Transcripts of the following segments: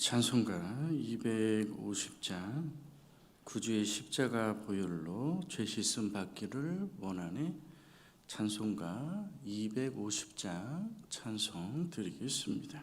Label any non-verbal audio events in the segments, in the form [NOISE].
찬송가 250장 구주의 십자가 보혈로 죄 씻음 받기를 원하네 찬송가 250장 찬송 드리겠습니다.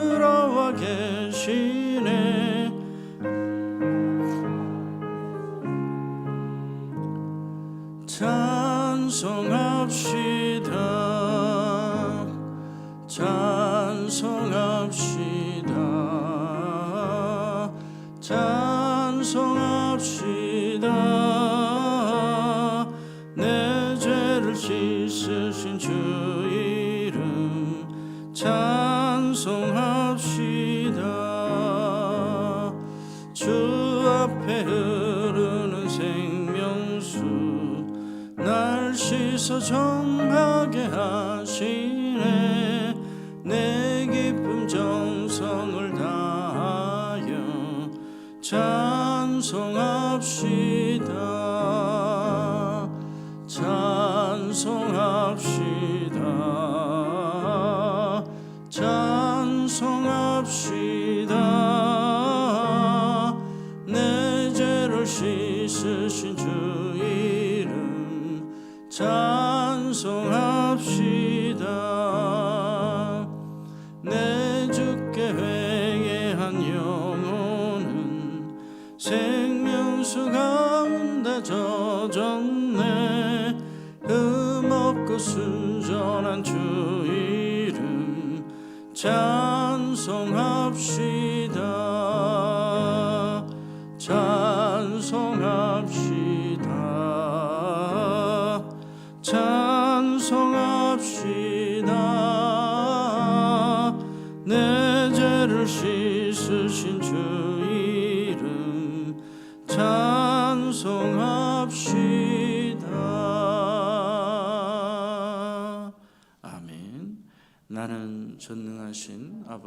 날씻 생명수 가운데 젖었네. 흠없고 순전한 주 이름 찬송합시다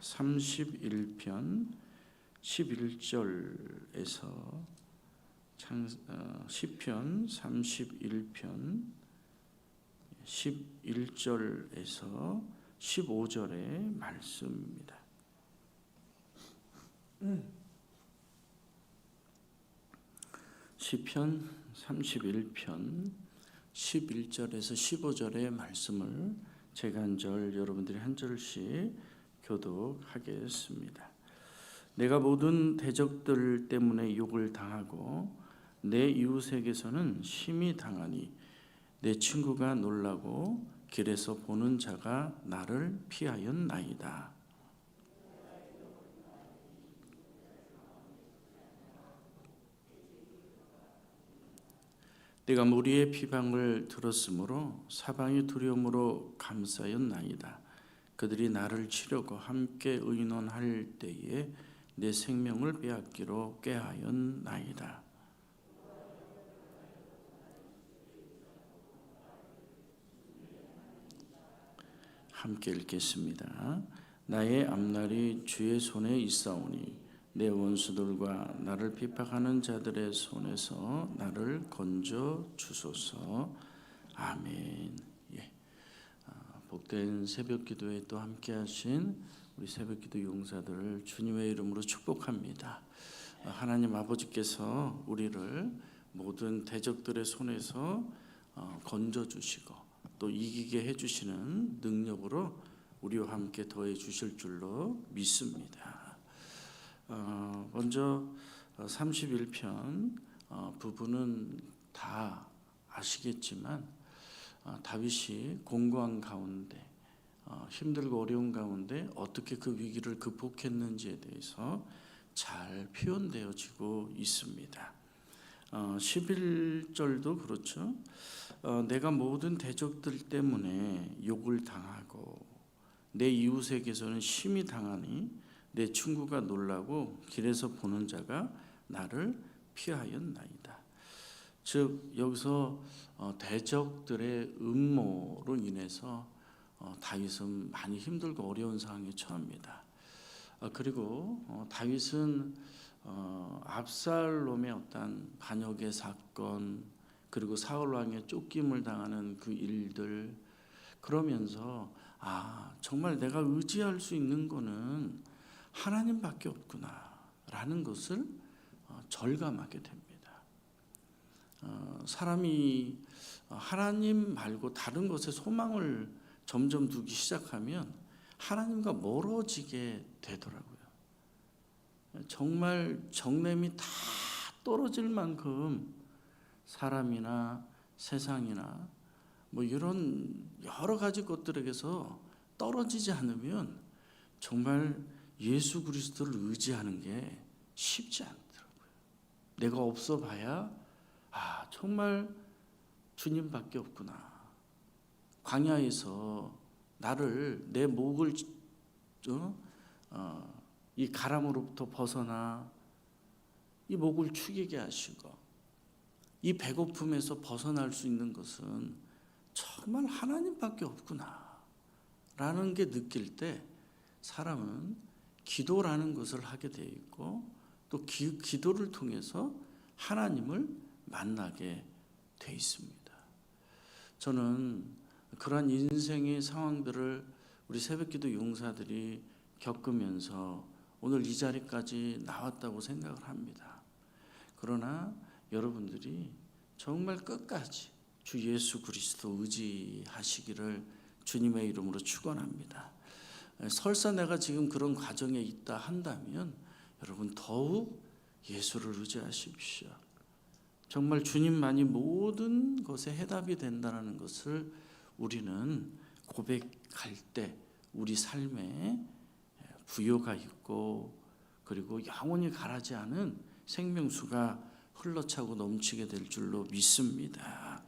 31편 11절에서 창, 어, 시편 31편 11절에서 15절의 말씀입니다. 시편 31편 11절에서 15절의 말씀을 제가 한 절 여러분들이 한 절씩 교독하겠습니다. 내가 모든 대적들 때문에 욕을 당하고 내 이웃에게서는 심히 당하니 내 친구가 놀라고 길에서 보는 자가 나를 피하였나이다. 내가 무리의 비방을 들었으므로 사방이 두려움으로 감싸였나이다. 그들이 나를 치려고 함께 의논할 때에 내 생명을 빼앗기로 꾀하였나이다. 함께 읽겠습니다. 나의 앞날이 주의 손에 있사오니 내 원수들과 나를 비박하는 자들의 손에서 나를 건져 주소서. 아멘. 복된 새벽 기도에 또 함께 하신 우리 새벽 기도 용사들을 주님의 이름으로 축복합니다. 아, 하나님 아버지께서 우리를 모든 대적들의 손에서 어, 건져 주시고 또 이기게 해 주시는 능력으로 우리와 함께 더해 주실 줄로 믿습니다. 어, 먼저 31편 어, 부분은 다 아시겠지만 어, 다윗이 공고한 가운데 어, 힘들고 어려운 가운데 어떻게 그 위기를 극복했는지에 대해서 잘 표현되어지고 있습니다. 어, 11절도 그렇죠. 어, 내가 모든 대적들 때문에 욕을 당하고 내 이웃에게서는 심히 당하니 내 친구가 놀라고 길에서 보는 자가 나를 피하였나이다. 즉 여기서 어, 대적들의 음모로 인해서 어, 다윗은 많이 힘들고 어려운 상황에 처합니다. 어, 그리고 어, 다윗은 어, 압살롬의 어떤 반역의 사건 그리고 사울 왕의 쫓김을 당하는 그 일들 그러면서 아 정말 내가 의지할 수 있는 거는 하나님밖에 없구나라는 것을 어, 절감하게 됩니다. 어, 사람이 하나님 말고 다른 것에 소망을 점점 두기 시작하면 하나님과 멀어지게 되더라고요. 정말 정냄이 다 떨어질 만큼 사람이나 세상이나 뭐 이런 여러 가지 것들에게서 떨어지지 않으면 정말 예수 그리스도를 의지하는 게 쉽지 않더라고요. 내가 없어 봐야 아 정말 주님밖에 없구나. 광야에서 나를 내 목을 어, 어, 이 가람으로부터 벗어나 이 목을 축이게 하시고 이 배고픔에서 벗어날 수 있는 것은 정말 하나님밖에 없구나 라는 게 느낄 때 사람은 기도라는 것을 하게 돼 있고 또 기, 기도를 통해서 하나님을 만나게 돼 있습니다. 저는 그러한 인생의 상황들을 우리 새벽기도 용사들이 겪으면서 오늘 이 자리까지 나왔다고 생각을 합니다. 그러나 여러분들이 정말 끝까지 주 예수 그리스도 의지하시기를 주님의 이름으로 축원합니다. 설사 내가 지금 그런 과정에 있다 한다면 여러분 더욱 예수를 의지하십시오. 정말 주님만이 모든 것에 해답이 된다는 것을 우리는 고백할 때 우리 삶에 부여가 있고 그리고 영원히 가라지 않은 생명수가 흘러차고 넘치게 될 줄로 믿습니다.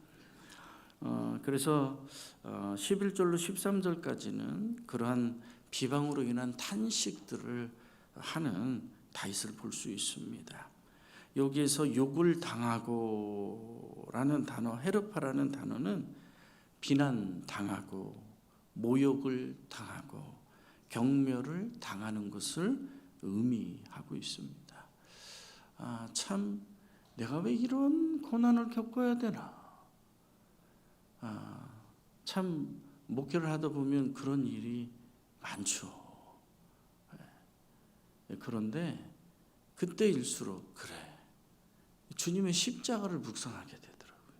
어, 그래서 어, 11절로 13절까지는 그러한 비방으로 인한 탄식들을 하는 다윗을 볼 수 있습니다. 여기에서 욕을 당하고라는 단어, 헤르파라는 단어는 비난 당하고 모욕을 당하고 경멸을 당하는 것을 의미하고 있습니다. 아, 참 내가 왜 이런 고난을 겪어야 되나? 아, 참 목회를 하다 보면 그런 일이 많죠. 예. 그런데 그때일수록 그래 주님의 십자가를 묵상하게 되더라고요.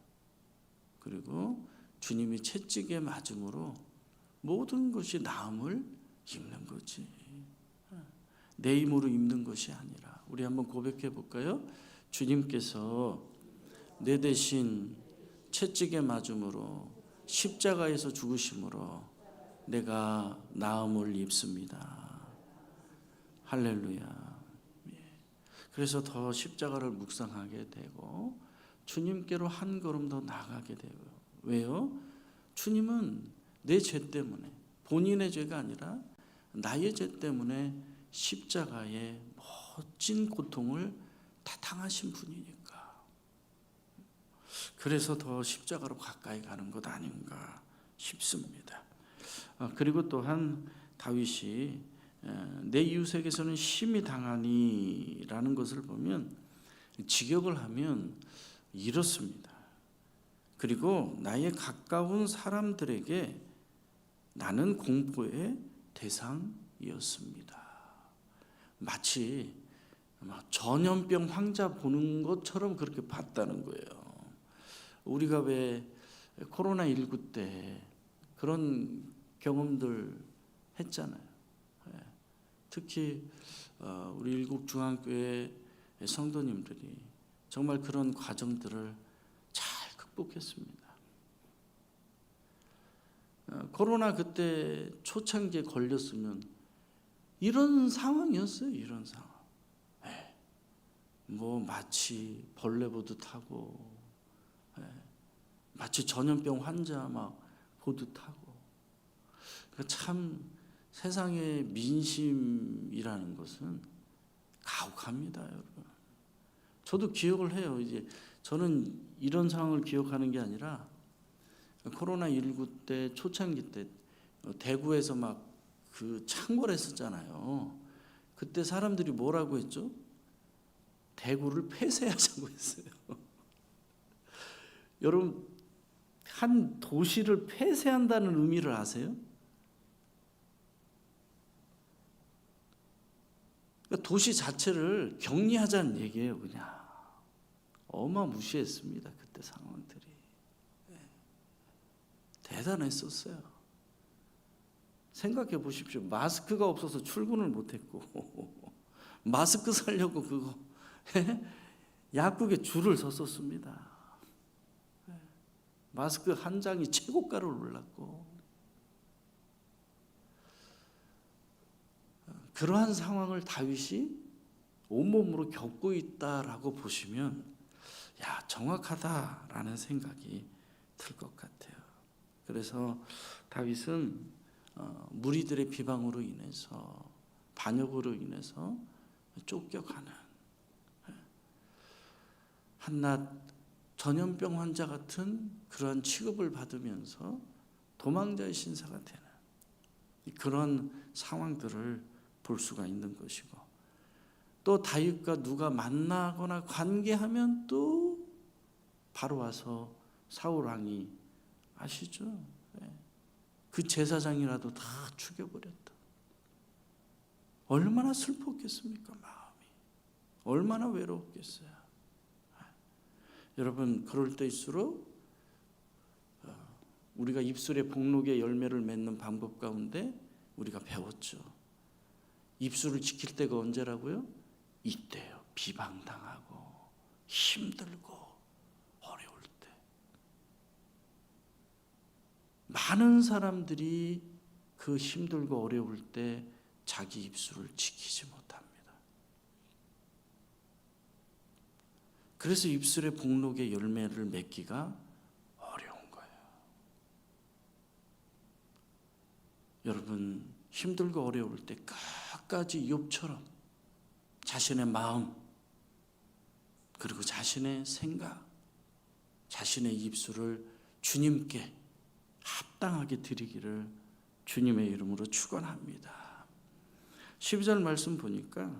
그리고 주님이 채찍에 맞음으로 모든 것이 나음을 입는 거지. 내 힘으로 입는 것이 아니라 우리 한번 고백해 볼까요? 주님께서 내 대신 채찍에 맞음으로 십자가에서 죽으심으로 내가 나음을 입습니다. 할렐루야. 예. 그래서 더 십자가를 묵상하게 되고 주님께로 한 걸음 더 나가게 돼요. 왜요? 주님은 내 죄 때문에 본인의 죄가 아니라 나의 죄 때문에 십자가의 멋진 고통을 다 당하신 분이니까. 그래서 더 십자가로 가까이 가는 것 아닌가 싶습니다. 아, 그리고 또한 다윗이 에, 내 이웃에게서는 심히 당하니라는 것을 보면 직역을 하면 이렇습니다. 그리고 나의 가까운 사람들에게 나는 공포의 대상이었습니다. 마치 막 전염병 환자 보는 것처럼 그렇게 봤다는 거예요. 우리가 왜 코로나 19 때 그런 경험들 했잖아요. 예. 특히 어, 우리 일국 중앙교회 성도님들이 정말 그런 과정들을 잘 극복했습니다. 어, 코로나 그때 초창기에 걸렸으면 이런 상황이었어요. 이런 상황. 예. 뭐 마치 벌레 보듯 하고 예. 마치 전염병 환자 막 보듯 하고 그참 세상의 민심이라는 것은 가혹합니다, 여러분. 저도 기억을 해요. 이제 저는 이런 상황을 기억하는 게 아니라 코로나 19때 초창기 때 대구에서 막 그 창궐했었잖아요. 그때 사람들이 뭐라고 했죠? 대구를 폐쇄하자고 했어요. [LAUGHS] 여러분 한 도시를 폐쇄한다는 의미를 아세요? 그러니까 도시 자체를 격리하자는 얘기예요, 그냥. 어마무시했습니다, 그때 상황들이. 네. 대단했었어요. 생각해 보십시오. 마스크가 없어서 출근을 못했고, [LAUGHS] 마스크 살려고 그거, 약국에 줄을 섰었습니다. 네. 마스크 한 장이 최고가를 올랐고, 그러한 상황을 다윗이 온몸으로 겪고 있다라고 보시면 야 정확하다라는 생각이 들 것 같아요. 그래서 다윗은 어, 무리들의 비방으로 인해서 반역으로 인해서 쫓겨가는 예. 한낱 전염병 환자 같은 그러한 취급을 받으면서 도망자의 신사가 되는 그런 상황들을 볼 수가 있는 것이고 또 다윗과 누가 만나거나 관계하면 또 바로 와서 사울 왕이 아시죠? 네. 그 제사장이라도 다 죽여버렸다. 얼마나 슬펐겠습니까 마음이 얼마나 외로웠겠어요. 네. 여러분 그럴 때일수록 어, 우리가 입술에 복록의 열매를 맺는 방법 가운데 우리가 배웠죠. 입술을 지킬 때가 언제라고요? 이때요. 비방당하고 힘들고 어려울 때. 많은 사람들이 그 힘들고 어려울 때 자기 입술을 지키지 못합니다. 그래서 입술의 복록의 열매를 맺기가 어려운 거예요. 여러분 힘들고 어려울 때 끝 까지 욥처럼 자신의 마음 그리고 자신의 생각 자신의 입술을 주님께 합당하게 드리기를 주님의 이름으로 축원합니다. 12절 말씀 보니까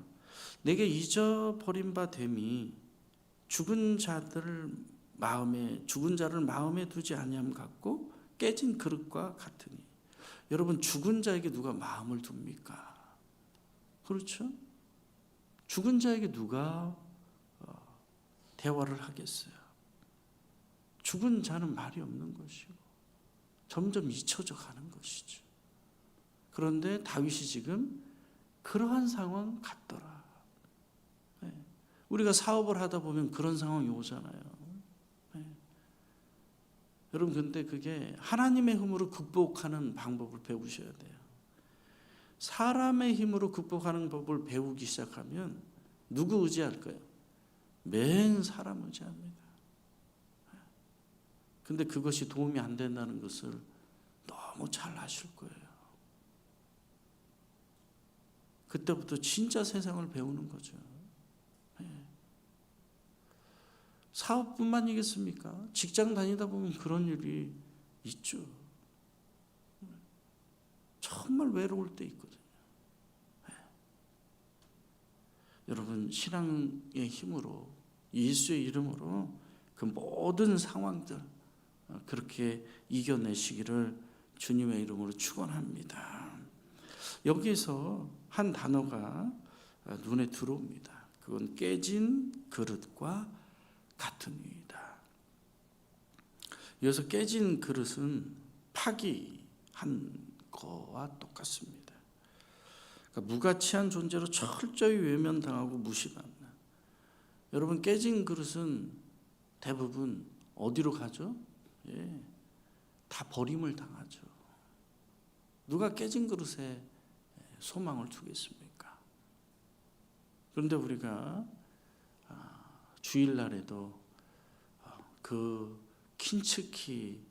내게 잊어버린 바 됨이 죽은 자들을 마음에 죽은 자를 마음에 두지 아니함 같고 깨진 그릇과 같으니 여러분 죽은 자에게 누가 마음을 둡니까? 그렇죠? 죽은 자에게 누가 어, 대화를 하겠어요? 죽은 자는 말이 없는 것이고 점점 잊혀져 가는 것이죠. 그런데 다윗이 지금 그러한 상황 같더라. 네. 우리가 사업을 하다 보면 그런 상황이 오잖아요. 네. 여러분 근데 그게 하나님의 힘으로 극복하는 방법을 배우셔야 돼요. 사람의 힘으로 극복하는 법을 배우기 시작하면 누구 의지할까요? 맨 사람 의지합니다. 근데 그것이 도움이 안 된다는 것을 너무 잘 아실 거예요. 그때부터 진짜 세상을 배우는 거죠. 예. 사업뿐만이겠습니까? 직장 다니다 보면 그런 일이 있죠. 정말 외로울 때 있거든요. 예. 여러분 신앙의 힘으로 예수의 이름으로 그 모든 상황들 어, 그렇게 이겨내시기를 주님의 이름으로 축원합니다. 여기서 한 단어가 어, 눈에 들어옵니다. 그건 깨진 그릇과 같은 이다. 여기서 깨진 그릇은 파기한 거와 똑같습니다. 그러니까 무가치한 존재로 철저히 외면당하고 무시받는. 여러분 깨진 그릇은 대부분 어디로 가죠? 예, 다 버림을 당하죠. 누가 깨진 그릇에 소망을 두겠습니까? 그런데 우리가 아, 주일날에도 아, 그 킨츠키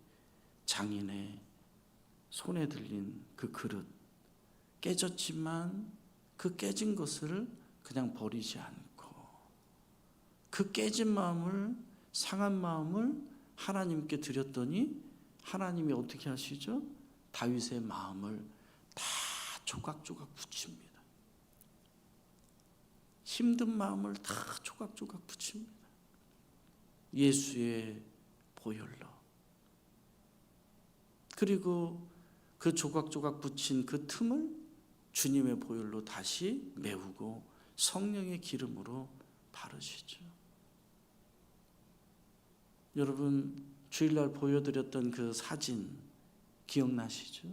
장인의 손에 들린 그 그릇 깨졌지만 그 깨진 것을 그냥 버리지 않고 그 깨진 마음을 상한 마음을 하나님께 드렸더니 하나님이 어떻게 하시죠? 다윗의 마음을 다 조각조각 붙입니다. 힘든 마음을 다 조각조각 붙입니다. 예수의 보혈로. 그리고 그 조각조각 붙인 그 틈을 주님의 보혈로 다시 메우고 성령의 기름으로 바르시죠. 여러분 주일날 보여드렸던 그 사진 기억나시죠?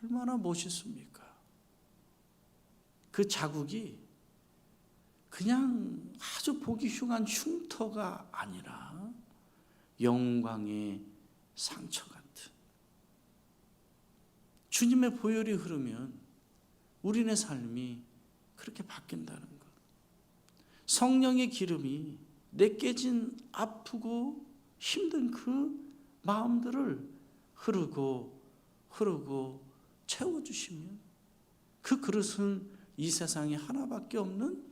얼마나 멋있습니까? 그 자국이 그냥 아주 보기 흉한 흉터가 아니라 영광의 상처 같은 주님의 보혈이 흐르면 우리네 삶이 그렇게 바뀐다는 것. 성령의 기름이 내 깨진 아프고 힘든 그 마음들을 흐르고 흐르고 채워주시면 그 그릇은 이 세상에 하나밖에 없는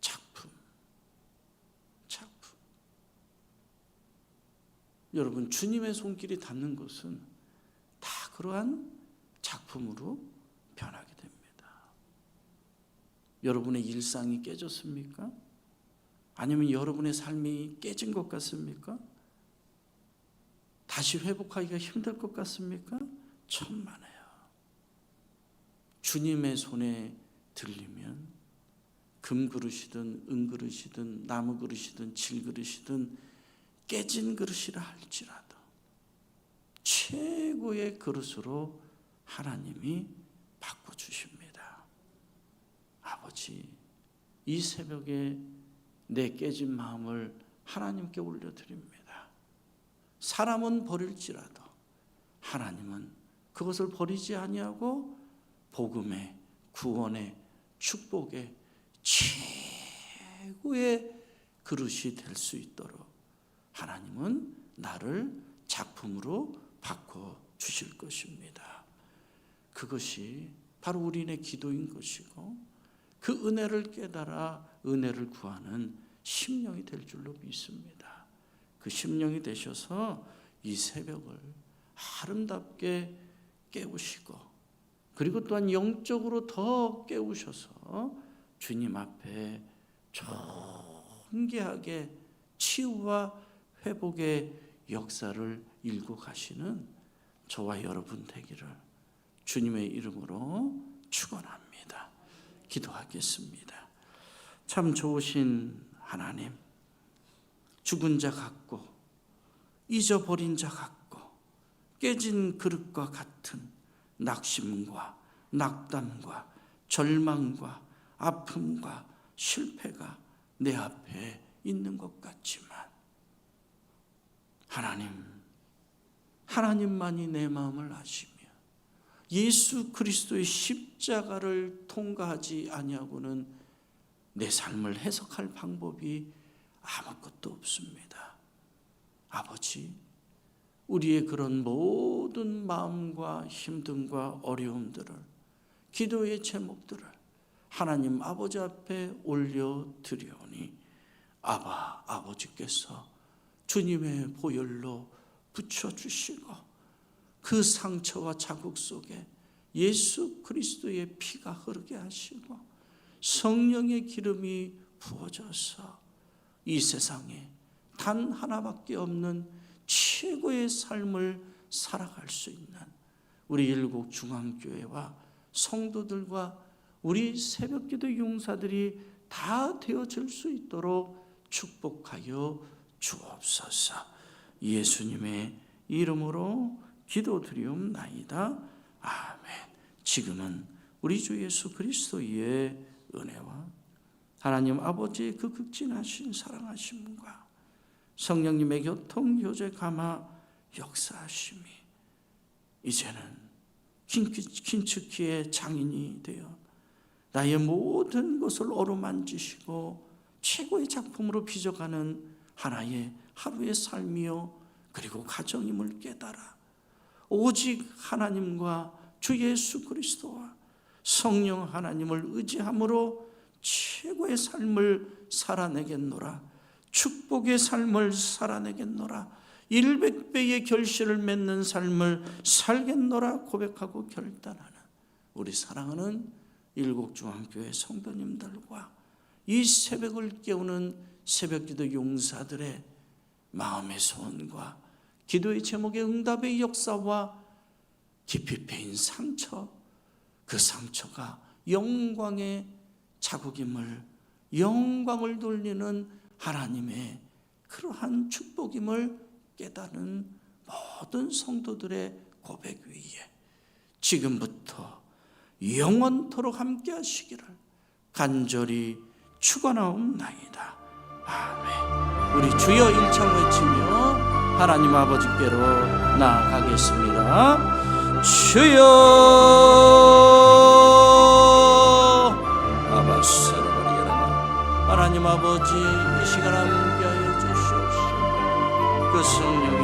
작품. 작품. 여러분, 주님의 손길이 닿는 것은 다 그러한 작품으로 변하게. 여러분의 일상이 깨졌습니까? 아니면 여러분의 삶이 깨진 것 같습니까? 다시 회복하기가 힘들 것 같습니까? 천만에요. 주님의 손에 들리면 금 그릇이든 은 그릇이든 나무 그릇이든 질 그릇이든 깨진 그릇이라 할지라도 최고의 그릇으로 하나님이 바꿔 주십니다. 아버지, 이 새벽에 내 깨진 마음을 하나님께 올려드립니다. 사람은 버릴지라도 하나님은 그것을 버리지 아니하고 복음의 구원의 축복의 최고의 그릇이 될 수 있도록 하나님은 나를 작품으로 바꿔 주실 것입니다. 그것이 바로 우리의 기도인 것이고 그 은혜를 깨달아 은혜를 구하는 심령이 될 줄로 믿습니다. 그 심령이 되셔서 이 새벽을 아름답게 깨우시고 그리고 또한 영적으로 더 깨우셔서 주님 앞에 존귀하게 치유와 회복의 역사를 일고 가시는 저와 여러분 되기를 주님의 이름으로 축원합니다. 기도하겠습니다. 참 좋으신 하나님, 죽은 자 같고 잊어버린 자 같고 깨진 그릇과 같은 낙심과 낙담과 절망과 아픔과 실패가 내 앞에 있는 것 같지만 하나님, 하나님만이 내 마음을 아시며 예수 그리스도의 십자가를 통과하지 아니하고는 내 삶을 해석할 방법이 아무것도 없습니다. 아버지, 우리의 그런 모든 마음과 힘듦과 어려움들을 기도의 제목들을 하나님 아버지 앞에 올려 드리오니 아바 아버지께서 주님의 보혈로 붙여 주시고 그 상처와 자국 속에 예수 그리스도의 피가 흐르게 하시고 성령의 기름이 부어져서 이 세상에 단 하나밖에 없는 최고의 삶을 살아갈 수 있는 우리 일곡 중앙교회와 성도들과 우리 새벽기도 용사들이 다 되어질 수 있도록 축복하여 주옵소서. 예수님의 이름으로 기도드리옵나이다. 아멘. 지금은 우리 주 예수 그리스도의 은혜와 하나님 아버지의 그 극진하신 사랑하심과 성령님의 교통 교제 감화 역사하심이 이제는 킨츠키의 장인이 되어 나의 모든 것을 어루만지시고 최고의 작품으로 빚어가는 하나의 하루의 삶이요 그리고 가정임을 깨달아 오직 하나님과 주 예수 그리스도와 성령 하나님을 의지함으로 최고의 삶을 살아내겠노라. 축복의 삶을 살아내겠노라. 일백배의 결실을 맺는 삶을 살겠노라 고백하고 결단하는 우리 사랑하는 일곡중앙교회 성도님들과 이 새벽을 깨우는 새벽기도 용사들의 마음의 소원과 기도의 제목의 응답의 역사와 깊이 패인 상처 그 상처가 영광의 자국임을 영광을 돌리는 하나님의 그러한 축복임을 깨닫는 모든 성도들의 고백 위에 지금부터 영원토록 함께 하시기를 간절히 축원하옵나이다. 아멘. 우리 주여 일창 외치며 하나님 아버지께로 나아가겠습니다. 주여! 하나님 아버지 이 시간 함께하여 주시옵소서. 그 성령